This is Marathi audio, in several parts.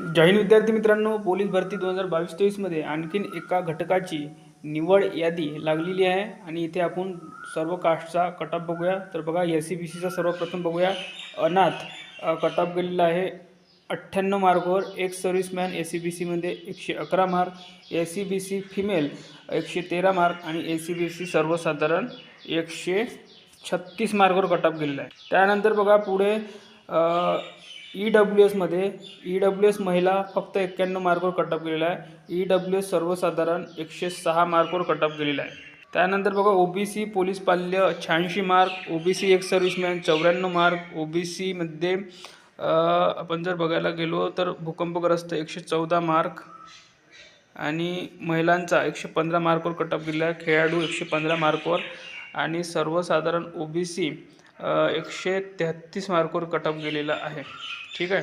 जय विद्यार्थी मित्रांनो पोलीस भरती दोन हजार बावीस तेवीसमध्ये आणखीन एका घटकाची निवड यादी लागलेली आहे आणि इथे आपण सर्व कास्टचा कटअप बघूया. तर बघा एस सी बी सीचा सर्वप्रथम बघूया. अनाथ कटअप गेलेला आहे. अठ्ठ्याण्णव मार्कवर एक सर्व्हिसमॅन एस सी बी सीमध्ये एकशे अकरा mark S C B C female एकशे तेरा मार्क आणि एस सी बी सी सर्वसाधारण एकशे छत्तीस मार्कवर कटअप गेलेला आहे. त्यानंतर बघा पुढे ई डब्ल्यू एसमध्ये ई डब्ल्यू एस महिला फक्त एक्क्याण्णव मार्कवर कटअप गेलेला आहे. ई डब्ल्यू एस सर्वसाधारण एकशे सहा मार्कवर कटअप गेलेला आहे. त्यानंतर बघा ओ बी सी पोलीस पाल्य शहाऐंशी मार्क ओ बी सी एक सर्व्हिसमॅन चौऱ्याण्णव मार्क ओ बी सीमध्ये आपण जर बघायला गेलो तर भूकंपग्रस्त एकशे चौदा मार्क आणि महिलांचा एकशे पंधरा मार्कवर कटअप गेलेला आहे. खेळाडू एकशे पंधरा मार्कवर आणि सर्वसाधारण ओ बी सी एकशे तेहत्तीस मार्कवर कटअप गेलेला आहे. ठीक आहे?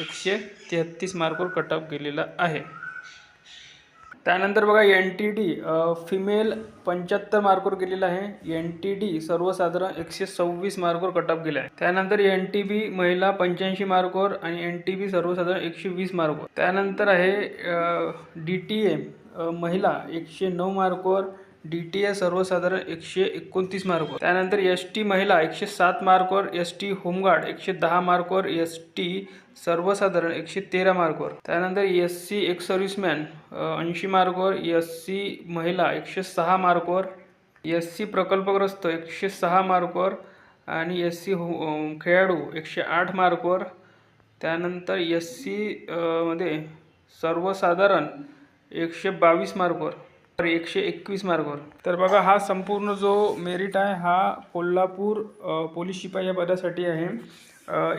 एकशे तेहत्तीस मार्कवर कटअप गेलेला आहे. त्यानंतर बघा एन टी डी फिमेल पंच्याहत्तर मार्कवर गेलेला आहे. एन टी डी सर्वसाधारण एकशे सव्वीस मार्कवर कटअप गेला आहे. त्यानंतर एन टी बी महिला पंच्याऐंशी मार्कवर आणि एन टी बी सर्वसाधारण एकशे वीस मार्कवर. त्यानंतर आहे डी टी ए महिला एकशे नऊ मार्कवर डी टी ए सर्वसाधारण एकशे एकोणतीस मार्कवर. त्यानंतर एस टी महिला एकशे सात मार्कवर एस टी होमगार्ड एकशे दहा मार्कवर एस टी सर्वसाधारण एकशे तेरा मार्कवर. त्यानंतर एस सी एक सर्व्हिसमॅन ऐंशी मार्कवर एस सी महिला एकशे सहा मार्कवर एस सी प्रकल्पग्रस्त एकशे सहा मार्कवर आणि एस सी हो खेळाडू एकशे आठ मार्कवर. त्यानंतर एस सी मध्ये सर्वसाधारण एकशे बावीस मार्कवर. तर एकशे एकवीस मार्कवर तर बघा हा संपूर्ण जो मेरिट आहे हा कोल्हापूर पोलीस शिपाई या पदासाठी आहे.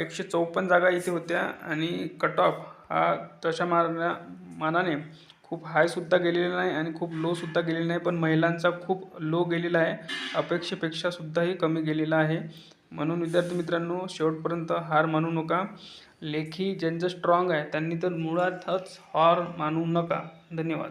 एकशे चौपन्न जागा इथे होत्या आणि कट ऑफ हा तशा मारण्या मानाने खूप हायसुद्धा गेलेला नाही आणि खूप लोसुद्धा गेलेला नाही पण महिलांचा खूप लो गेलेला आहे. अपेक्षेपेक्षासुद्धाही कमी गेलेला आहे. म्हणून विद्यार्थी मित्रांनो शेवटपर्यंत हार मानू नका. लेखी ज्यांचं स्ट्रॉंग आहे त्यांनी तर मुळातच हार मानू नका. धन्यवाद.